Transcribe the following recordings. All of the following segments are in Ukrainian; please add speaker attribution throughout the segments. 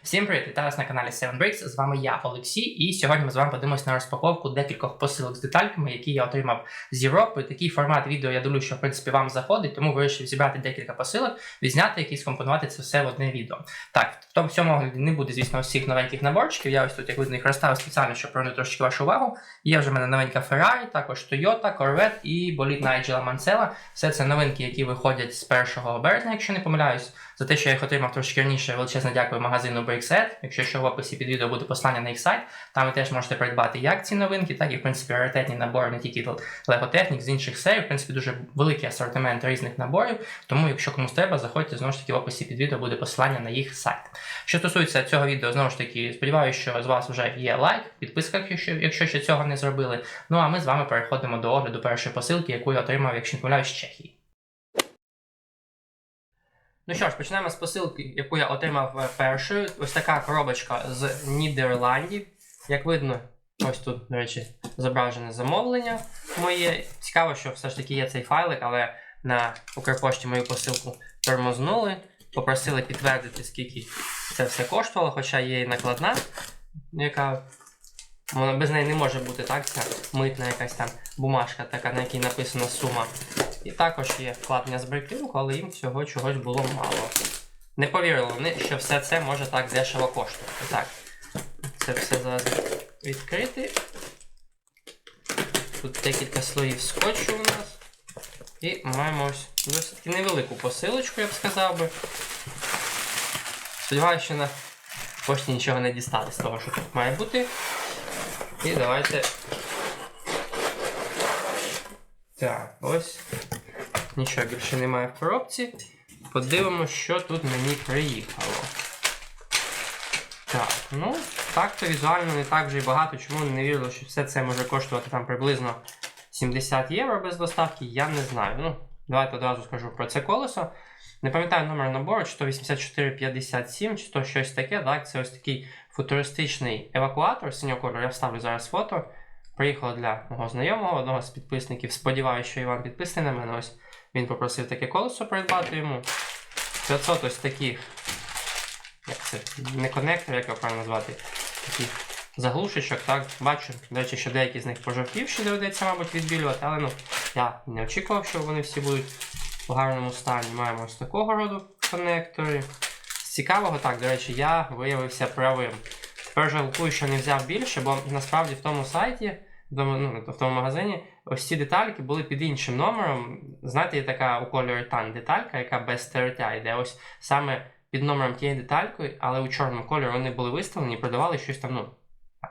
Speaker 1: Всім привіт! Вітаю вас на каналі 7Bricks. З вами я, Олексій, і сьогодні ми з вами подивимося на розпаковку декількох посилок з детальками, які я отримав з Європи. Такий формат відео, я думаю, що в принципі вам заходить, тому вирішив зібрати декілька посилок, відзняти які скомпонувати це все в одне відео. Так, в тому всьому не буде, звісно, усіх новеньких наборчиків. Я ось тут, як видно, їх розставив спеціально, щоб привернути трошки вашу увагу. Є вже в мене новенька Ferrari, також Toyota, Corvette і болід Найджела Манцела. Все це новинки, які виходять з 1 березня, якщо не помиляюсь. За те, що я їх отримав трошки раніше, величезне дякую магазину Breakset. Якщо що в описі під відео буде послання на їх сайт, там ви теж можете придбати як ці новинки, так і в принципі раритетні набори не тільки Technics, з інших серій. В принципі, дуже великий асортимент різних наборів. Тому, якщо комусь треба, заходьте знову ж таки в описі під відео буде посилання на їх сайт. Що стосується цього відео, знову ж таки, сподіваюся, що з вас вже є лайк, підписка, якщо, якщо ще цього не зробили. Ну а ми з вами переходимо до огляду першої посилки, яку я отримав, якщо не помиляюсь, з Чехії. Ну що ж, почнемо з посилки, яку я отримав е, першою. Ось така коробочка з Нідерландів. Як видно, ось тут, до речі, зображене замовлення моє. Цікаво, що все ж таки є цей файлик, але на Укрпошті мою посилку тормознули, попросили підтвердити, скільки це все коштувало, хоча є і накладна, яка без неї не може бути, так? Ця митна якась там бумажка, така, на якій написана сума. І також є вкладення з брейкринку, але їм цього чогось було мало. Не повірили вони, що все це може так дешево коштувати. Так, це все зараз відкрити. Тут декілька слоїв скотчу у нас. І маємо ось досить невелику посилочку, я б сказав би. Сподіваюся, що на пошті нічого не дістати з того, що тут має бути. І давайте. Так, ось. Нічого більше немає в коробці. Подивимося, що тут мені приїхало. Так, ну, так-то візуально не так вже й багато. Чому не вірило, що все це може коштувати там приблизно 70 євро без доставки, я не знаю. Ну, давайте одразу скажу про це колесо. Не пам'ятаю номер набору, чи то 8457, чи то щось таке. Так, це ось такий футуристичний евакуатор синього кольору. Я вставлю зараз фото. Приїхало для мого знайомого, одного з підписників. Сподіваюся, що Іван підписаний на мене. Ось він попросив таке колесо придбати йому. 500 ось таких. Як це? Не коннектор, як його правильно назвати. Таких заглушечок, так, бачу. До речі, що деякі з них пожовтівші доведеться, мабуть, відбілювати, але ну, я не очікував, що вони всі будуть у гарному стані. Маємо ось такого роду коннектори. З цікавого, так, до речі, я виявився правим. Тепер жалкую, що не взяв більше, бо насправді в тому сайті, в тому, ну, в тому магазині, ось ці детальки були під іншим номером. Знаєте, є така у кольорі тан деталька, яка без тертя йде. Ось саме під номером тієї деталькою, але у чорному кольорі вони були виставлені і продавали щось там, ну,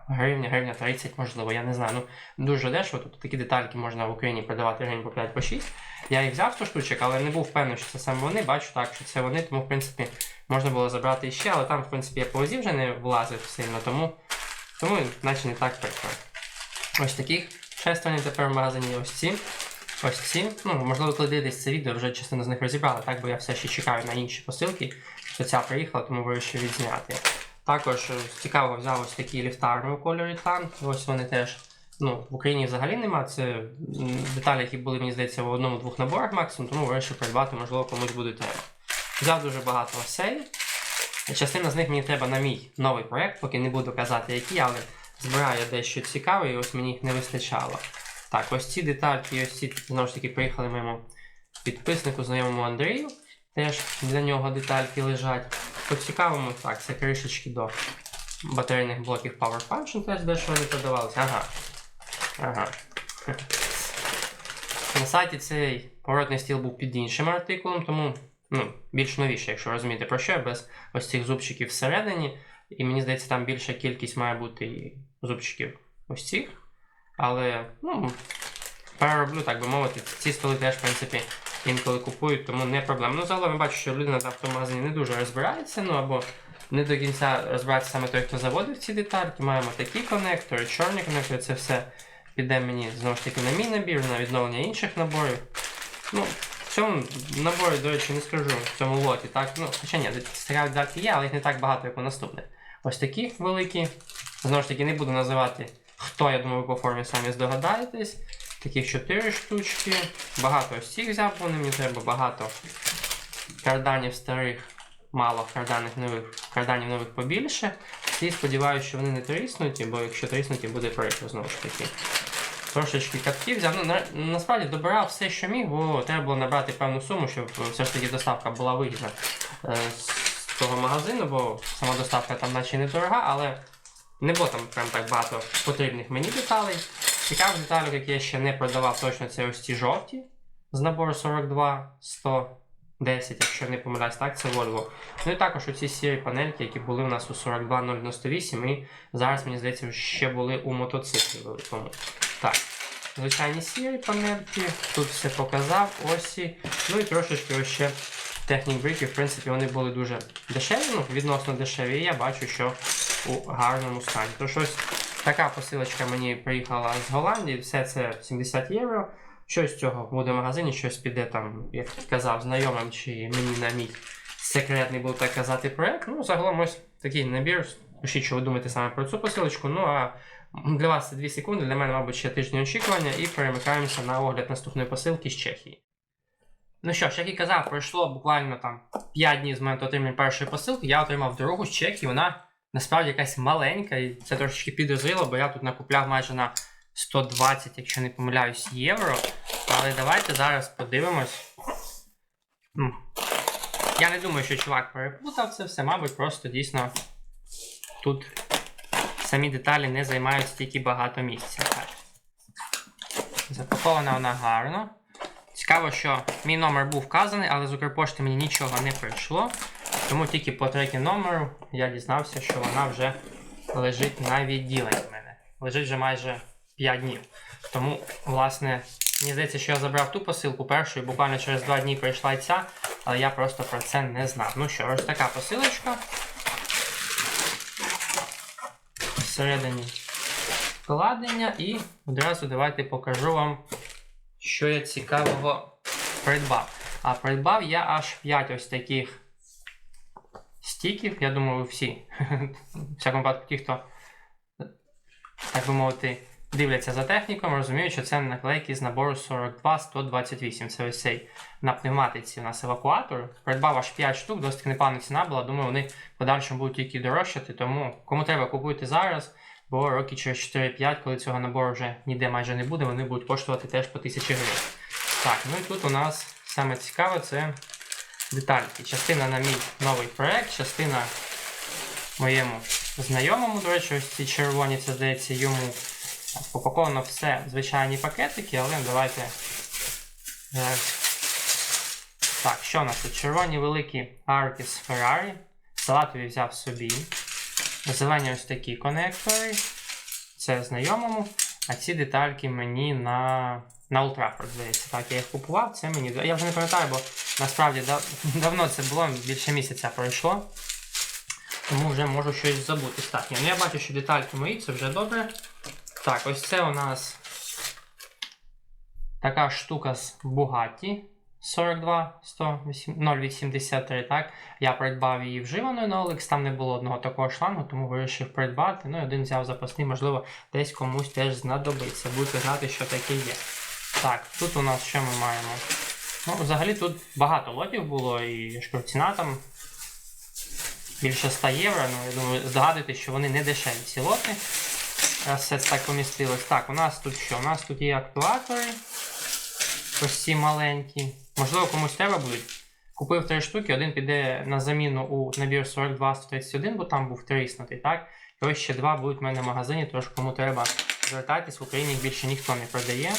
Speaker 1: гривня, гривня 30, можливо, я не знаю. Ну, дуже дешево. Тобто такі детальки можна в Україні продавати гривень по 5 по 6. Я їх взяв 100 штучок, але не був впевнений, що це саме вони. Бачу так, що це вони, тому в принципі можна було забрати іще, але там, в принципі, я по вже не влазив сильно, тому, тому наче не так прикро. Ось таких шестерні тепер в ось ці. Ось ці. Ну, можливо, коли дивитесь це відео, вже частину з них розібрали, так, бо я все ще чекаю на інші посилки, що ця приїхала, тому вирішив відзняти. Також е, з цікавого взяв ось такі ліфтарми у кольорі тан. Ось вони теж. Ну, в Україні взагалі нема. Це деталі, які були, мені здається, в одному-двох наборах максимум, тому вирішив придбати, можливо, комусь буде треба. Взяв дуже багато осей. Частина з них мені треба на мій новий проєкт, поки не буду казати які, але збираю дещо цікаве, і ось мені їх не вистачало. Так, ось ці детальки, ось ці знову ж таки приїхали моєму підписнику, знайомому Андрію. Теж для нього детальки лежать. По цікавому, так, це кришечки до батарейних блоків Power Function, теж дещо вони продавалися. Ага. Ага. На сайті цей поворотний стіл був під іншим артикулом, тому ну, більш новіше, якщо розумієте про що, без ось цих зубчиків всередині. І мені здається, там більша кількість має бути і зубчиків ось цих. Але, ну, перероблю, так би мовити, ці столи теж, в принципі, інколи купують, тому не проблема. Ну, загалом я бачу, що людина в тому не дуже розбирається, ну або не до кінця розбирається саме той, хто заводив ці детальки. Маємо такі конектори, чорні конектори, це все піде мені знову ж таки на мій набір, на відновлення інших наборів. Ну, в цьому наборі, до речі, не скажу, в цьому лоті, так, ну, хоча ні, цікаві детальки є, але їх не так багато, як у наступних. Ось такі великі. Знову ж таки, не буду називати, хто, я думаю, по формі самі здогадаєтесь. Таких 4 штучки. Багато ось цих взяв, вони мені треба багато карданів старих мало карданів нових, карданів нових побільше. І сподіваюся, що вони не тріснуті, бо якщо тріснуті, буде прикро знову ж таки. Трошечки катків взяв. Ну, на, насправді добирав все, що міг, бо треба було набрати певну суму, щоб все ж таки доставка була вигідна е, з того магазину, бо сама доставка там наче не дорога, але не було там прям так багато потрібних мені деталей. Цікавих деталей, які я ще не продавав, точно це ось ці жовті з набору 42 110, якщо не помиляюсь, так, це Volvo. Ну і також оці сірі панельки, які були у нас у 42098 і зараз, мені здається, ще були у мотоциклі великому. Так, звичайні сірі панельки, тут все показав, осі. Ну і трошечки ось ще Technic брики, в принципі, вони були дуже дешеві, ну, відносно дешеві, і я бачу, що у гарному стані. Тож ось така посилочка мені приїхала з Голландії, все це 70 євро. Щось з цього буде в магазині, щось піде там, як казав, знайомим чи мені на мій секретний, буду так казати, проект. Ну, загалом ось такий набір. Пишіть, що ви думаєте саме про цю посилочку. Ну а для вас це 2 секунди, для мене, мабуть, ще тиждень очікування, і перемикаємося на огляд наступної посилки з Чехії. Ну що ж, як і казав, пройшло буквально там 5 днів з моменту отримання першої посилки, я отримав другу з Чехії, вона насправді якась маленька, і це трошечки підозріло, бо я тут накупляв майже на 120, якщо не помиляюсь, євро. Але давайте зараз подивимось. Я не думаю, що чувак переплутав це все, мабуть, просто дійсно тут самі деталі не займають стільки багато місця. Так. Запакована вона гарно. Цікаво, що мій номер був вказаний, але з Укрпошти мені нічого не прийшло. Тому тільки по третій номеру я дізнався, що вона вже лежить на відділенні в мене. Лежить вже майже 5 днів. Тому, власне, мені здається, що я забрав ту посилку першу і буквально через 2 дні прийшла ця, але я просто про це не знав. Ну що, ось така посилочка. Всередині вкладення і одразу давайте покажу вам, що я цікавого придбав. А придбав я аж 5 ось таких стіків. Я думаю, всі. В всякому випадку, ті, хто, так би мовити, дивляться за техніком, розуміють, що це наклейки з набору 42-128. Це ось цей на пневматиці у нас евакуатор. Придбав аж 5 штук, досить непогана ціна була. Думаю, вони в подальшому будуть тільки дорожчати. Тому кому треба, купуйте зараз. Бо роки через 4-5, коли цього набору вже ніде майже не буде, вони будуть коштувати теж по 1000 гривень. Так, ну і тут у нас саме цікаве це детальки. Частина на мій новий проект, частина моєму знайомому, до речі, ось ці червоні, це здається йому. Упаковано все звичайні пакетики, але давайте. е, Так, що у нас тут? Червоні великі арки з Ferrari. Салатові взяв собі. Зелені ось такі конектори. Це знайомому. А ці детальки мені на на Ультрафорд, здається. Так, я їх купував, це мені. Я вже не пам'ятаю, бо насправді дав... давно це було, більше місяця пройшло. Тому вже можу щось забути. Так, ну я бачу, що детальки мої, це вже добре. Так, ось це у нас така штука з Bugatti 42 083, так. Я придбав її вживаною на OLX, там не було одного такого шлангу, тому вирішив придбати. Ну і один взяв запасний, можливо, десь комусь теж знадобиться. Будете знати, що таке є. Так, тут у нас що ми маємо? Ну, взагалі тут багато лотів було, і ж кажу, ціна там більше 100 євро. Ну, я думаю, здогадуєтесь, що вони не дешеві ці лоти. Раз все так помістилось. Так, у нас тут що? У нас тут є актуатори. Ось ці маленькі. Можливо, комусь треба будуть. Купив три штуки, один піде на заміну у набір 42-131, бо там був тріснутий, так? І ось ще два будуть в мене в магазині, тож кому треба звертайтесь, в Україні їх більше ніхто не продає.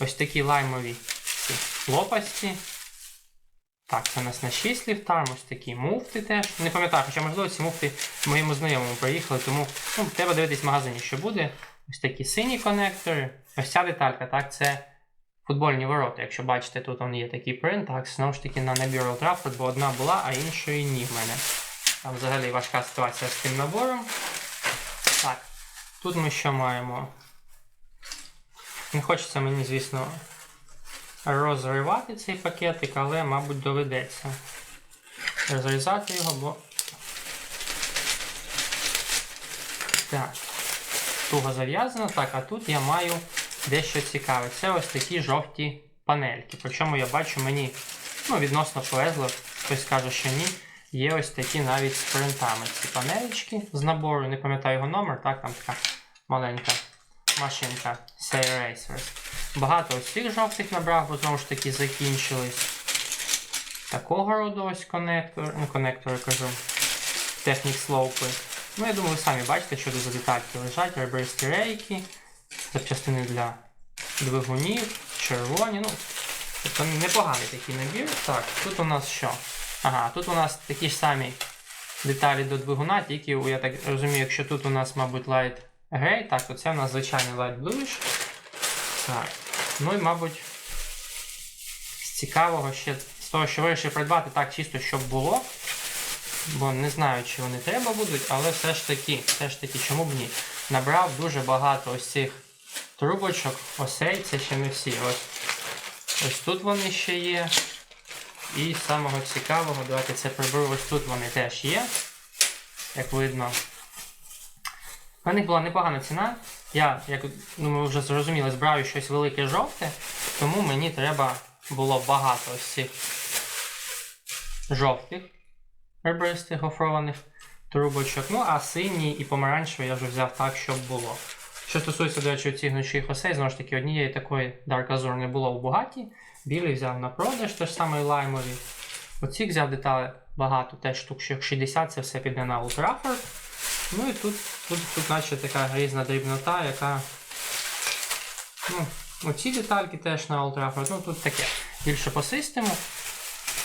Speaker 1: Ось такі лаймові лопасті. Так, це у нас на 6 ліфтарм, ось такі муфти теж. Не пам'ятаю, хоча, можливо, ці муфти моєму знайомому приїхали, тому ну, треба дивитись в магазині, що буде. Ось такі сині конектори. Ось ця деталька, так, це футбольні ворота. Якщо бачите, тут он є такий принт, так, знову ж таки на набір Old Trafford, бо одна була, а іншої ні в мене. Там взагалі важка ситуація з тим набором. Так, тут ми що маємо? Не хочеться мені, звісно, розривати цей пакетик, але, мабуть, доведеться розрізати його, бо. Так, туго зав'язано. Так, а тут я маю дещо цікаве. Це ось такі жовті панельки. Причому я бачу, мені ну, відносно повезло, хтось каже, що ні. є ось такі навіть з принтами. Ці панелечки з набору, не пам'ятаю його номер, так, там така маленька машинка Say Racers. Багато ось цих жовтих набрав, бо знову ж таки закінчились. Такого роду ось конектор, ну конектори кажу, технік слоупи. Ну, я думаю, ви самі бачите, що тут за детальки лежать, ребристі рейки, запчастини для двигунів, червоні. Ну, тобто непоганий такий набір. Так, тут у нас що? Ага, тут у нас такі ж самі деталі до двигуна, тільки я так розумію, якщо тут у нас, мабуть, light gray, так, то це у нас звичайний light bluish. Так. Ну і, мабуть, з цікавого ще з того, що вирішив придбати так чисто, щоб було. Бо не знаю, чи вони треба будуть, але все ж таки, все ж таки, чому б ні. Набрав дуже багато ось цих трубочок, осей, це ще не всі. Ось, ось тут вони ще є. І з самого цікавого, давайте це приберу, ось тут вони теж є. Як видно. У них була непогана ціна. Я, як ну, ми вже зрозуміли, збираю щось велике жовте, тому мені треба було багато ось цих жовтих ребристих гофрованих трубочок. Ну, а синій і помаранчевий я вже взяв так, щоб було. Що стосується, до речі, цих гнучих осей, знову ж таки, однієї такої Dark Azure не було в Бугаті. Білий взяв на продаж, той ж самий лаймовий. Оці взяв деталі багато, теж штук 60, це все піде на Ultraford. Ну і тут, тут, тут наче така різна дрібнота, яка. Ну, оці детальки теж на Ultraford. Ну тут таке. Більше по систему.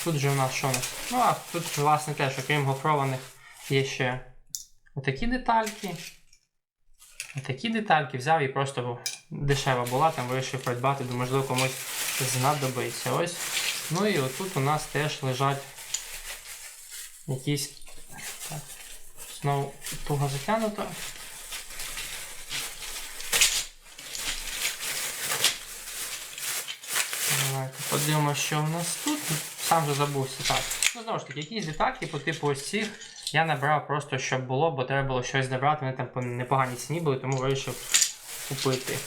Speaker 1: Тут же у нас що у нас? Ну, а тут, власне, теж, окрім гофрованих, є ще отакі детальки. Отакі детальки взяв і просто дешева була, там вирішив придбати, думаю, можливо комусь знадобиться. Ось. Ну і отут у нас теж лежать якісь. Так, знову туго затягнуто. Давайте подивимося, що в нас тут. Сам же забувся. Так. Ну, знову ж таки, якісь детальки по типу ось цих я набрав просто, щоб було, бо треба було щось добрати. Вони там по непоганій ціні були, тому вирішив купити.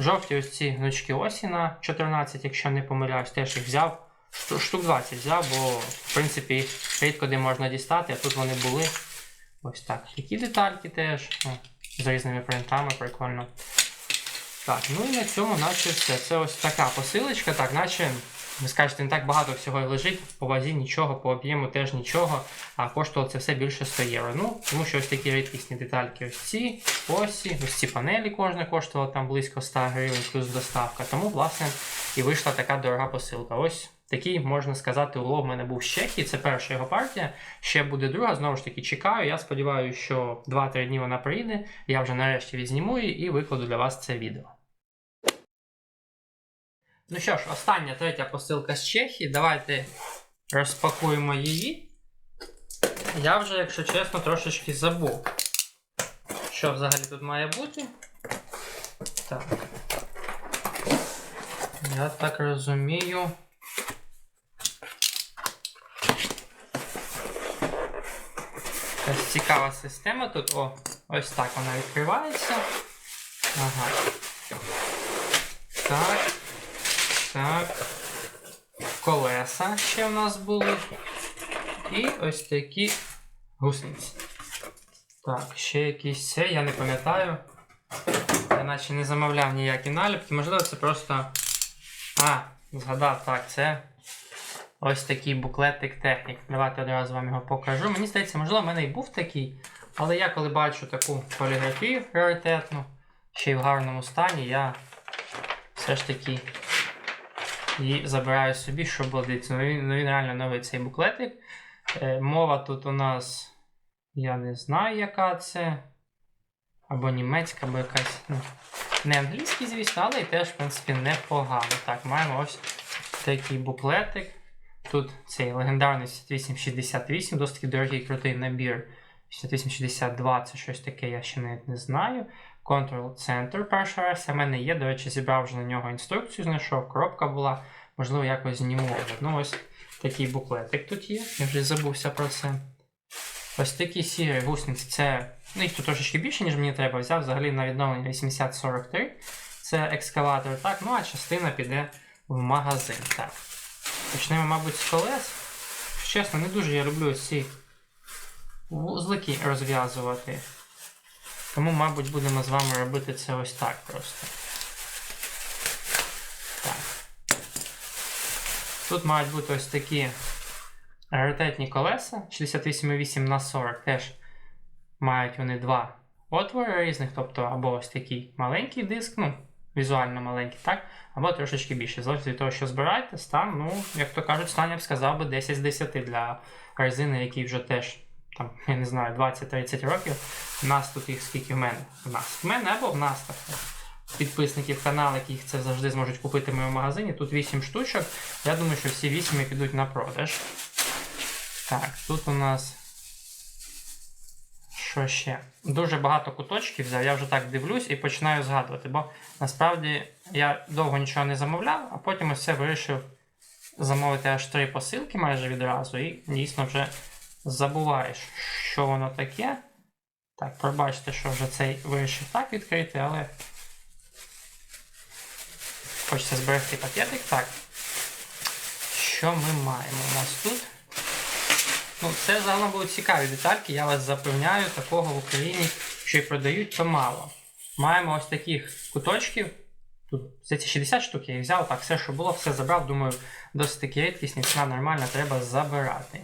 Speaker 1: Жовті ось ці гнучки осі на 14, якщо не помиляюсь, теж їх взяв. Шту- Штук 20 взяв, бо в принципі рідко де можна дістати, а тут вони були. Ось так. Такі детальки теж. з різними принтами, прикольно. Так, ну і на цьому наче все. Це ось така посилочка, так, наче. Ви скажете, не так багато всього і лежить, по вазі нічого, по об'єму теж нічого, а коштувало це все більше 100 євро. Ну, тому що ось такі рідкісні детальки, ось ці, осі, ось ці панелі кожна коштувала там близько 100 гривень плюс доставка. Тому, власне, і вийшла така дорога посилка. Ось такий, можна сказати, улов в мене був з Чехії. Це перша його партія. Ще буде друга. Знову ж таки, чекаю. Я сподіваюся, що 2-3 дні вона прийде. Я вже нарешті відзніму її і викладу для вас це відео. Ну що ж, остання третя посилка з Чехії. Давайте розпакуємо її. Я вже, якщо чесно, трошечки забув, що взагалі тут має бути. Так. Я так розумію. Ось цікава система тут. О, ось так вона відкривається. Ага. Так. Так. Колеса ще в нас були. І ось такі гусениці. Так, ще якісь це, я не пам'ятаю. Я наче не замовляв ніякі наліпки. Можливо, це просто. А, згадав, так, це ось такий буклетик технік. Давайте одразу вам його покажу. Мені здається, можливо, в мене і був такий. Але я коли бачу таку поліграфію раритетну, ще й в гарному стані, я все ж таки і забираю собі, щоб було. Ну, він, ну, він реально новий цей буклетик. Е, мова тут у нас, я не знаю, яка це. Або німецька, або якась. Ну, не англійський, звісно, але і теж, в принципі, непогано. Так, маємо ось такий буклетик. Тут цей легендарний 5868, досить дорогий крутий набір. 5862 це щось таке, я ще навіть не знаю. Control Center перша версія в мене є. До речі, зібрав вже на нього інструкцію, знайшов, коробка була. Можливо, якось зніму. Ну, ось такий буклетик тут є. Я вже забувся про це. Ось такі сірі гусениці. Це. Ну, їх тут трошечки більше, ніж мені треба. Взяв взагалі на відновлення 8043. Це екскаватор. Так, ну а частина піде в магазин. Так. Почнемо, мабуть, з колес. чесно, не дуже я люблю ці вузлики розв'язувати. Тому, мабуть, будемо з вами робити це ось так просто. Так. Тут мають бути ось такі раритетні колеса 68,8 на 40 теж мають вони два отвори різних, тобто або ось такий маленький диск, ну, візуально маленький, так, або трошечки більше. Залежить від того, що збираєте, стан, ну, як то кажуть, стан, я б сказав би 10 з 10 для резини, які вже теж, там, я не знаю, 20-30 років. У нас тут їх скільки в мене? В нас. В мене або в нас так. Підписників каналу, яких це завжди зможуть купити в моєму магазині. Тут 8 штучок. Я думаю, що всі 8 підуть на продаж. Так, тут у нас. Що ще? Дуже багато куточків взяв. Я вже так дивлюсь і починаю згадувати, бо насправді я довго нічого не замовляв, а потім ось це вирішив замовити аж три посилки майже відразу, і дійсно вже забуваєш, що воно таке. Так, пробачте, що вже цей вирішив так відкрити, але хочеться зберегти пакетик. Так. Що ми маємо у нас тут? Ну, це загалом будуть цікаві детальки, я вас запевняю, такого в Україні, що й продають, то мало. Маємо ось таких куточків. Тут здається 60 штук я їх взяв, так, все, що було, все забрав. Думаю, досить таки рідкісні, ціна нормальна, треба забирати.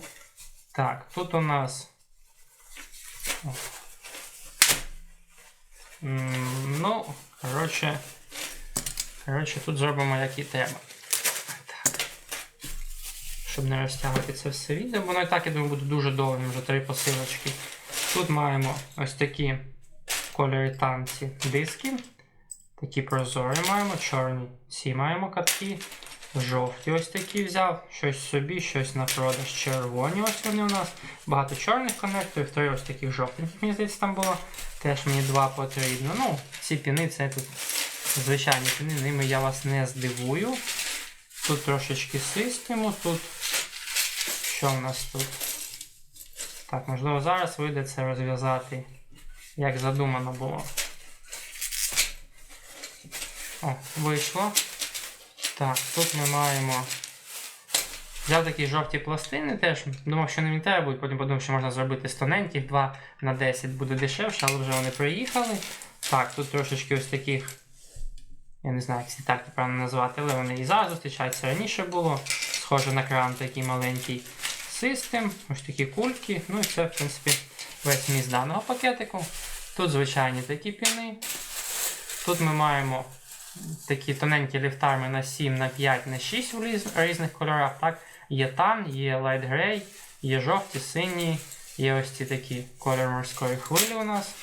Speaker 1: Так, тут у нас. Ну, коротше, коротше, тут зробимо як і треба. Щоб не розтягувати це все відео, воно і так, я думаю, буде дуже довгим, вже три посилочки. Тут маємо ось такі кольори танці диски. Такі прозорі маємо, чорні ці маємо катки. Жовті ось такі взяв, щось собі, щось на продаж. Червоні ось вони у нас. Багато чорних коннекторів, три ось таких жовтеньких, мені здається, там було. Теж мені два потрібно. Ну, ці піни це тут звичайні піни, ними я вас не здивую. Тут трошечки систему, тут. Що в нас тут? Так, можливо, зараз вийде це розв'язати, як задумано було. О, вийшло. Так, тут ми маємо. Взяв такі жовті пластини теж. Думав, що не мені треба буде, потім подумав, що можна зробити з тоненьких 2 на 10 буде дешевше, але вже вони приїхали. Так, тут трошечки ось таких. Я не знаю, як ці так правильно назвати, але вони і зараз зустрічаються раніше було. Схоже на кран такий маленький систем. Ось такі кульки. Ну і це, в принципі, весь міст даного пакетику. Тут звичайні такі піни. Тут ми маємо такі тоненькі ліфтарми на 7, на 5, на 6 в різних кольорах. Так? Є тан, є light grey, є жовті, сині, є ось ці такі колір морської хвилі у нас.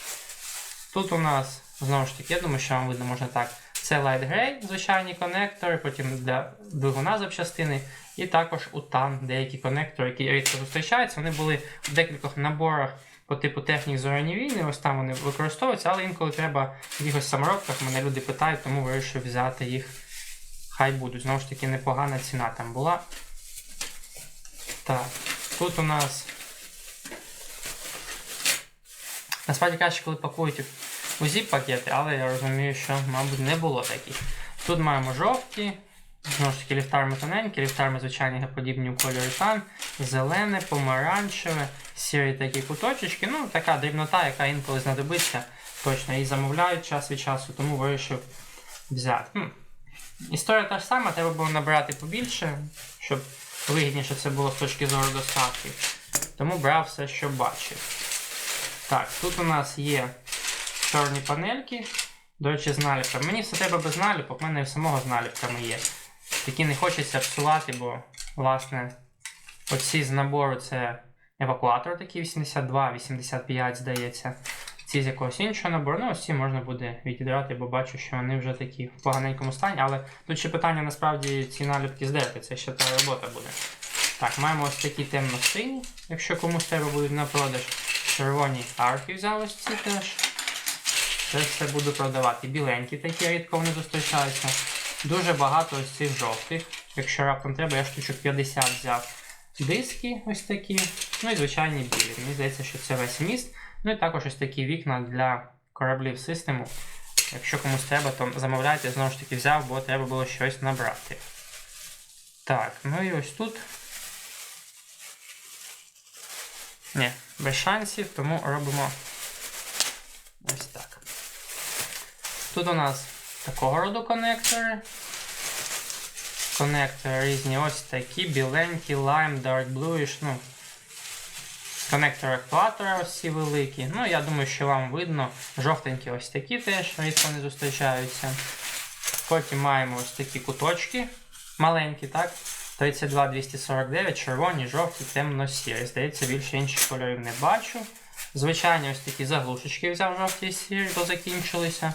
Speaker 1: Тут у нас, знову ж таки, я думаю, що вам видно можна так. Це light grey, звичайні конектори, потім для двигуна запчастини. І також у тан деякі конектори, які рідко зустрічаються, вони були в декількох наборах по типу технік зоряні війни, ось там вони використовуються, але інколи треба в якихось саморобках, мене люди питають, тому вирішив взяти їх. Хай будуть. Знову ж таки, непогана ціна там була. Так, тут у нас. Насправді краще, коли пакують у зіп-пакети, але я розумію, що, мабуть, не було таких. Тут маємо жовті, знову ж таки, ліфтарми тоненькі, ліфтарми звичайні подібні у кольорі тан, зелене, помаранчеве, сірі такі куточечки. Ну, така дрібнота, яка інколи знадобиться. Точно її замовляють час від часу, тому вирішив взяти. Хм. Історія та ж сама, треба було набирати побільше, щоб вигідніше це було з точки зору доставки. Тому брав все, що бачив. Так, тут у нас є чорні панельки. До речі, з наліпками. Мені все треба без наліпок, в мене і самого з наліпками є. Такі не хочеться псувати, бо, власне, оці з набору це евакуатор такий 82, 85, здається. Ці з якогось іншого набору. Ну, ось ці можна буде відідрати, бо бачу, що вони вже такі в поганенькому стані. Але тут ще питання насправді ці наліпки здерти, це ще та робота буде. Так, маємо ось такі темно-сині, якщо комусь треба будуть на продаж. Червоні арки взяв ось ці теж. Це все буду продавати. Біленькі такі рідко вони зустрічаються. Дуже багато ось цих жовтих. Якщо раптом треба, я штучок 50 взяв. Диски ось такі. Ну і звичайні білі. Мені здається, що це весь міст. Ну і також ось такі вікна для кораблів систему. Якщо комусь треба, то замовляйте, знову ж таки взяв, бо треба було щось набрати. Так, ну і ось тут Ні, без шансів, тому робимо ось так. Тут у нас такого роду конектори. Конектори різні ось такі, біленькі, lime, dark bluish, ну. Конектори актуатора ось ці великі. Ну, я думаю, що вам видно. Жовтенькі ось такі теж рідко не зустрічаються. Потім маємо ось такі куточки маленькі, так? 32 249, червоні, жовті, темно-сірі. Здається, більше інших кольорів не бачу. Звичайні ось такі заглушечки взяв жовті і сірі, бо закінчилися.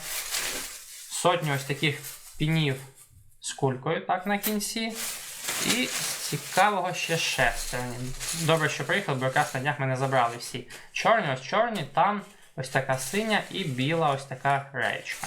Speaker 1: Сотню ось таких пінів з кулькою так на кінці. І цікавого ще шестерні. Добре, що приїхав, бо якраз на днях мене забрали всі. Чорні, ось чорні, там ось така синя і біла ось така реєчка.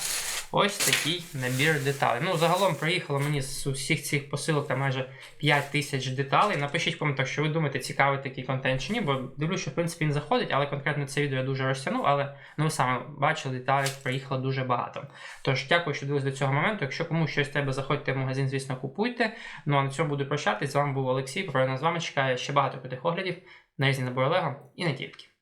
Speaker 1: Ось такий набір деталей. Ну, загалом приїхало мені з усіх цих посилок там майже 5 тисяч деталей. Напишіть в коментах, що ви думаєте, цікавий такий контент чи ні, бо дивлюсь, що в принципі він заходить, але конкретно це відео я дуже розтягнув, але ну ви самі бачили, деталей приїхало дуже багато. Тож дякую, що дивились до цього моменту. Якщо комусь щось треба, заходьте в магазин, звісно, купуйте. Ну а на цьому буду прощатись. З вами був Олексій. Про з вами чекає ще багато крутих оглядів на різні набори Лего і не тільки.